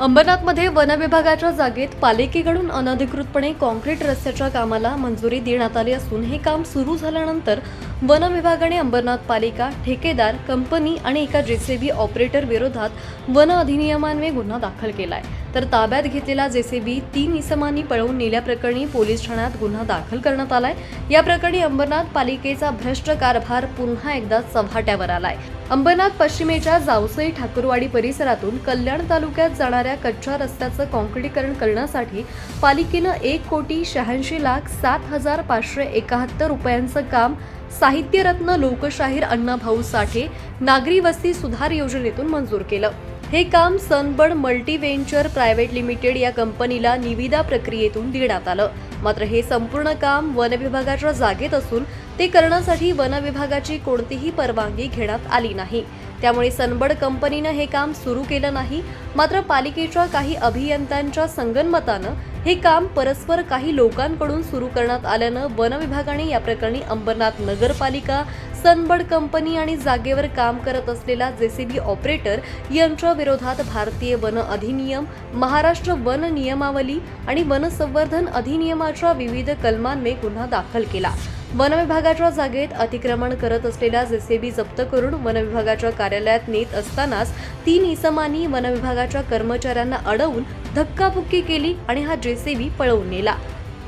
अंबरनाथमध्ये वनविभागाच्या जागेत पालिकेकडून अनधिकृतपणे कॉन्क्रीट रस्त्याच्या कामाला मंजुरी देण्यात आली असून हे काम सुरू झाल्यानंतर वन विभागाने अंबरनाथ पालिका ठेकेदार कंपनी आणि एका जेसीबी ऑपरेटर विरोधात वन अधिनियमान्वये गुन्हा दाखल केलाय. तर ताब्यात घेतलेला जेसीबी तीन इसमांनी पळवून नेल्याप्रकरणी पोलीस ठाण्यात गुन्हा दाखल करण्यात आलाय. या प्रकरणी अंबरनाथ पालिकेचा भ्रष्ट कारभार पुन्हा एकदा चव्हाट्यावर आलाय. अंबरनाथ पश्चिमेच्या जावसई ठाकूरवाडी परिसरातून कल्याण तालुक्यात जाणाऱ्या कच्च्या रस्त्याचं काँक्रिटीकरण करण्यासाठी पालिकेनं एक कोटी शहाऐंशी लाख सात हजार पाचशे एकाहत्तर रुपयांचं काम साहित्यरत्न लोकशाहीर अण्णाभाऊ साठे नागरी वस्ती सुधार योजनेतून मंजूर केलं. हे काम सनबर्ड मल्टीव्हेंचर प्रायव्हेट लिमिटेड या कंपनीला निविदा प्रक्रियेतून देण्यात आलं. मात्र हे संपूर्ण काम वनविभागाच्या जागेत असून ते करण्यासाठी वन विभागाची कोणतीही परवानगी घेण्यात आली नाही. त्यामुळे सनबर्ड कंपनीनं हे काम सुरू केलं नाही. मात्र पालिकेच्या काही अभियंत्यांच्या संगनमतानं हे काम परस्पर काही लोकांकडून सुरू करण्यात आल्यानं वनविभागाने या प्रकरणी अंबरनाथ नगरपालिका सनबर्ड कंपनी आणि जागेवर काम करत असलेला जेसीबी ऑपरेटर यांच्या विरोधात भारतीय वन अधिनियम महाराष्ट्र वन नियमावली आणि वनसंवर्धन अधिनियमाच्या विविध कलमांनी गुन्हा दाखल केला. वन विभागाच्या जागेत अतिक्रमण करत असलेला जेसीबी जप्त करून वन विभागाच्या कार्यालयात नेत असतानाच तीन इसमांनी वन विभागाच्या कर्मचाऱ्यांना अडवून धक्काबुक्की केली आणि हा जेसीबी पळवून नेला.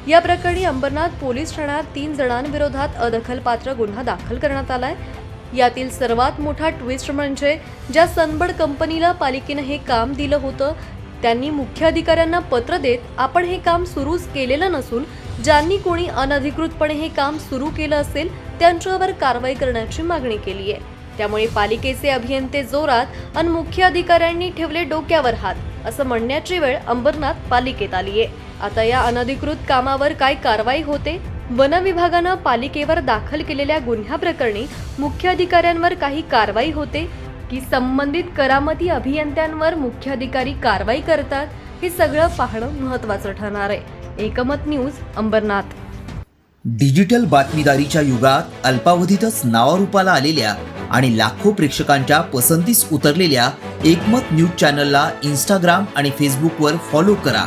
या प्रकरणी अंबरनाथ पोलीस ठाण्यात तीन जणांविरोधात अदखलपात्र गुन्हा दाखल करण्यात आलाय. यातील सर्वात मोठा ट्विस्ट म्हणजे ज्या सनबर्ड कंपनीला पालिकेनं हे काम दिलं होतं त्यांनी मुख्याधिकाऱ्यांना पत्र देत आपण हे काम सुरूच केलेलं नसून ज्यांनी कोणी अनधिकृतपणे हे काम सुरू केलं असेल त्यांच्यावर कारवाई करण्याची मागणी केली आहे. त्यामुळे पालिकेचे अभियंते जोरात आणि मुख्य अधिकाऱ्यांनी ठेवले डोक्यावर हात असं म्हणण्याची वेळ अंबरनाथ पालिकेत आली आहे आता या अनधिकृत कामावर काय कारवाई होते? वन विभागानं पालिकेवर दाखल केलेल्या गुन्ह्याप्रकरणी मुख्य अधिकाऱ्यांवर काही कारवाई होते? की संबंधित करामती अभियंत्यांवर मुख्याधिकारी कारवाई करतात? हे सगळं पाहणं महत्त्वाचं ठरणार आहे. एकमत न्यूज अंबरनाथ. डिजिटल बातमीदारीच्या युगात अल्पावधीतच नावारूपाला आलेल्या आणि लाखो प्रेक्षकांच्या पसंतीस उतरलेल्या एकमत न्यूज चॅनलला इंस्टाग्राम आणि फेसबुकवर फॉलो करा.